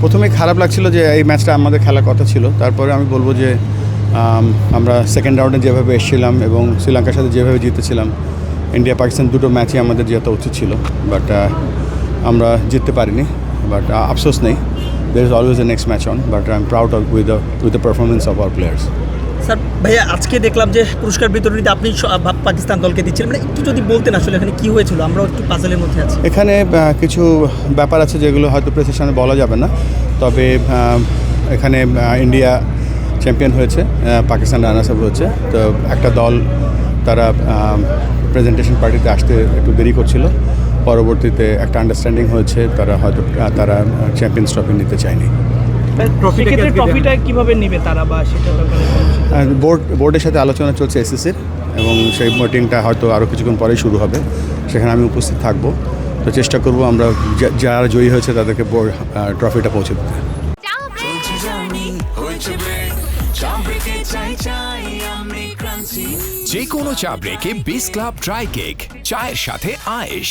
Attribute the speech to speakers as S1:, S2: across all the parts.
S1: প্রথমে খারাপ লাগছিল যে এই ম্যাচটা আমাদের খেলার কথা ছিল। তারপরে আমি বলব যে আমরা সেকেন্ড রাউন্ডে যেভাবে এসেছিলাম এবং শ্রীলঙ্কার সাথে যেভাবে জিতেছিলাম ইন্ডিয়া পাকিস্তান দুটো ম্যাচই আমাদের জেতা উচিত ছিল। বাট আমরা জিততে পারিনি। বাট আফসোস নেই। There is always a next match on but I am proud of with the with the performance of our players
S2: sir, ভাইয়া, আজকে দেখলাম যে পুরস্কার বিতরণীতে আপনি পাকিস্তান দলকে দিচ্ছিলেন। মানে একটু যদি বলতেন আসলে এখানে কি হয়েছিল, আমরাও একটু পাজলের মধ্যে আছি।
S1: এখানে কিছু ব্যাপার আছে যেগুলো হয়তো প্রেসের সামনে বলা যাবে না। তবে এখানে ইন্ডিয়া চ্যাম্পিয়ন হয়েছে পাকিস্তান রানার্স আপ হয়েছে। তো একটা দল তারা প্রেজেন্টেশন পার্টিতে আসতে একটু দেরি করছিল। পরবর্তীতে একটা আন্ডারস্ট্যান্ডিং হয়েছে, তারা হয়তো তারা চ্যাম্পিয়ন্স ট্রফি নিতে চায়নি।
S3: সেক্ষেত্রে ট্রফিটা কীভাবে নেবে তারা বা সেটা
S1: বোর্ড বোর্ডের সাথে আলোচনা চলছে এসএসসির এবং সেই মিটিংটা হয়তো আরও কিছুক্ষণ পরেই শুরু হবে। সেখানে আমি উপস্থিত থাকব। তো চেষ্টা করব আমরা যারা জয়ী হয়েছে তাদেরকে বোর্ড ট্রফিটা পৌঁছে দিতে।
S4: যে কোনো চা ব্রেকে বিস ক্লাব ড্রাই কেক চায়ের সাথে আয়েশ।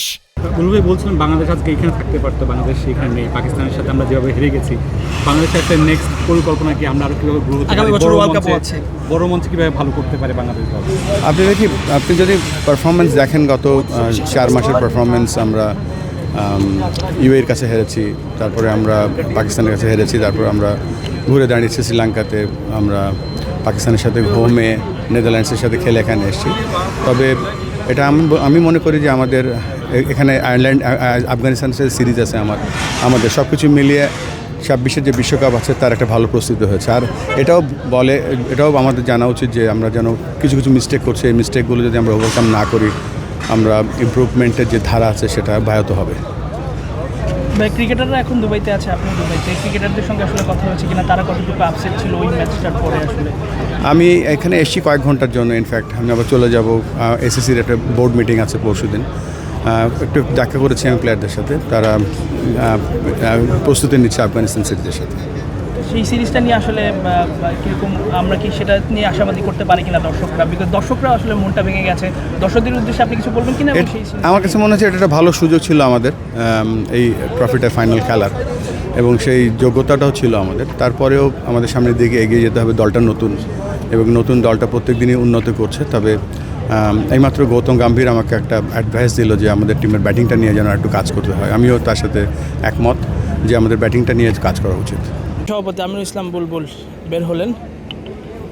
S5: বুলু ভাই বলছিলেন বাংলাদেশ আজকে এখানে থাকতে পারতো বাংলাদেশ সেখানে নেই পাকিস্তানের সাথে আমরা যেভাবে হেরে গেছি বাংলাদেশের একটা নেক্সট পরিকল্পনা কি আমরা আরও কীভাবে গ্রো
S2: আগামী বছর ওয়ার্ল্ড আছে।
S5: বড় মঞ্চে কীভাবে ভালো করতে পারে বাংলাদেশ দল?
S1: আপনি দেখি আপনি যদি পারফরমেন্স দেখেন গত চার মাসের পারফরমেন্স আমরা ইউএর কাছে হেরেছি তারপরে আমরা পাকিস্তানের কাছে হেরেছি তারপরে আমরা ঘুরে দাঁড়িয়েছি শ্রীলঙ্কাতে আমরা পাকিস্তানের সাথে হোমে নেদারল্যান্ডসের সাথে খেলে এখানে এসেছি। তবে এটা আমি আমি মনে করি যে আমাদের এখানে আয়ারল্যান্ড আ- আ- আফগানিস্তানের সিরিজ আছে আমার। আমাদের সব কিছু মিলিয়ে ছাব্বিশের যে বিশ্বকাপ আছে তার একটা ভালো প্রস্তুতি হয়েছে। আর এটাও বলে এটাও আমাদের জানা উচিত যে আমরা যেন কিছু কিছু মিস্টেক করছি। এই মিস্টেকগুলো যদি আমরা ওভারকাম না করি আমরা ইমপ্রুভমেন্টের যে ধারা আছে সেটা ব্যাহত হবে।
S3: ক্রিকেটাররা এখন দুবাইতে আছে আপনি দুবাইতে। ক্রিকেটারদের সঙ্গে আসলে কথা হচ্ছে কিনা তারা কতটুকু আপসেট ছিল ওই ম্যাচটার পরে আসলে?
S1: আমি এখানে এসেছি কয়েক ঘণ্টার জন্য ইনফ্যাক্ট আমি আবার চলে যাব এসএসসির একটা বোর্ড মিটিং আছে পরশু দিন একটু দেখা করেছি আমি প্লেয়ারদের সাথে। তারা প্রস্তুতি নিচ্ছে আফগানিস্তান সিরিজের সাথে।
S3: সেই সিরিজটা নিয়ে আসলে বা আমরা কি সেটা নিয়ে আশাবাদী করতে পারি কিনা দর্শকরা? বিকজ দর্শকরা আসলে মনটা ভেঙে গেছে। দর্শকদের উদ্দেশ্যে আপনি কিছু বলবেন কিনা
S1: আমার কাছে মনে হচ্ছে এটা একটা ভালো সুযোগ ছিল আমাদের এই ট্রফিটা ফাইনাল খেলার। এবং সেই যোগ্যতাটাও ছিল আমাদের। তারপরেও আমাদের সামনের দিকে এগিয়ে যেতে হবে দলটা নতুন। এবং নতুন দলটা প্রত্যেক দিনই উন্নত করছে। তবে এইমাত্র গৌতম গাম্ভীর আমাকে একটা অ্যাডভাইস দিল যে আমাদের টিমের ব্যাটিংটা নিয়ে যেন একটু কাজ করতে হয়। আমিও তার সাথে একমত যে আমাদের ব্যাটিংটা নিয়ে কাজ করা উচিত।
S3: সভাপতি আমিরুল ইসলাম বুলবুল বের হলেন।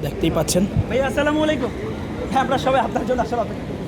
S3: দেখতেই পাচ্ছেন। ভাই আসসালামু আলাইকুম। হ্যাঁ আমরা সবাই আপনার জন্য আসলে অপেক্ষা